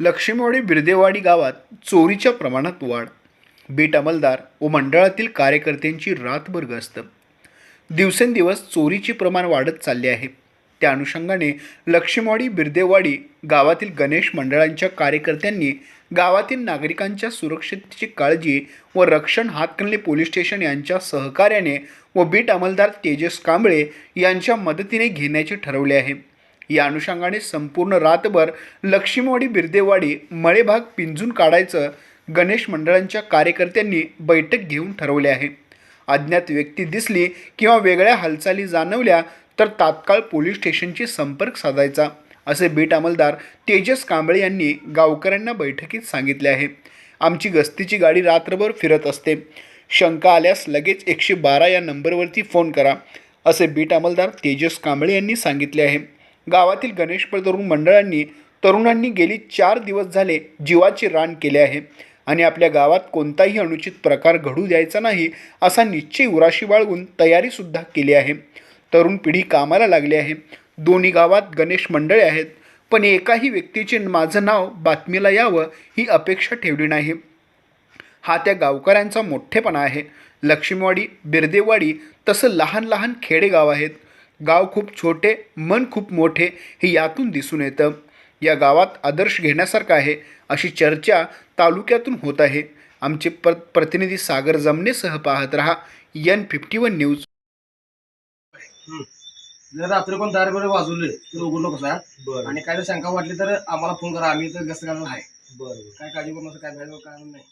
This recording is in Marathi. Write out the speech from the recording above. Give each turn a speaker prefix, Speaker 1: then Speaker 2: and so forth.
Speaker 1: लक्ष्मीवाडी बिरदेवाडी गावात चोरीच्या प्रमाणात वाढ. बीट अंमलदार व मंडळातील कार्यकर्त्यांची रातभर गस्त. दिवसेंदिवस चोरीचे प्रमाण वाढत चालले आहे. त्या अनुषंगाने लक्ष्मीवाडी बिरदेवाडी गावातील गणेश मंडळांच्या कार्यकर्त्यांनी गावातील नागरिकांच्या सुरक्षेची काळजी व रक्षण हातकणले पोलीस स्टेशन यांच्या सहकार्याने व बीट अंमलदार तेजस कांबळे यांच्या मदतीने घेण्याचे ठरवले आहे. या अनुषंगाने संपूर्ण रातभर लक्ष्मीवाडी बिर्देवाडी मळेभाग पिंजून काढायचं गणेश मंडळांच्या कार्यकर्त्यांनी बैठक घेऊन ठरवले आहे. अज्ञात व्यक्ती दिसली किंवा वेगळ्या हालचाली जाणवल्या तर तात्काळ पोलीस स्टेशनशी संपर्क साधायचा असे बीट अंमलदार तेजस कांबळे यांनी गावकऱ्यांना बैठकीत सांगितले आहे. आमची गस्तीची गाडी रात्रभर फिरत असते. शंका आल्यास लगेच एकशे बारा या नंबरवरती फोन करा असे बीट अंमलदार तेजस कांबळे यांनी सांगितले आहे. गावातील गणेश तरुण मंडळांनी तरुणांनी गेली चार दिवस झाले जीवाचे रान केले आहे. आणि आपल्या गावात कोणताही अनुचित प्रकार घडू द्यायचा नाही असा निश्चय उराशी बाळगून तयारीसुद्धा केली आहे. तरुण पिढी कामाला लागली आहे. दोन्ही गावात गणेश मंडळे आहेत. पण एकाही व्यक्तीचे माझं नाव बातमीला यावं ही अपेक्षा ठेवली नाही. हा त्या गावकऱ्यांचा मोठेपणा आहे. लक्ष्मीवाडी बिर्देवाडी तसं लहान लहान खेडेगाव आहेत. गाव खूप छोटे मन खूप मोठे हे यातून दिसून येतं. या गावात आदर्श घेण्यासारखं आहे अशी चर्चा तालुक्यातून होत आहे. आमचे प्र प्रतिनिधी सागर जमनेसह पाहत रहा एन फिफ्टी वन न्यूज
Speaker 2: जर रात्री कोण दार बरं वाजवले तर उघडलो कसा आणि काय जर शंका वाटली तर आम्हाला फोन करा आम्ही तर गस्त करणार आहे.
Speaker 3: बरं
Speaker 2: काय काळजी करू नका काय काय नाही.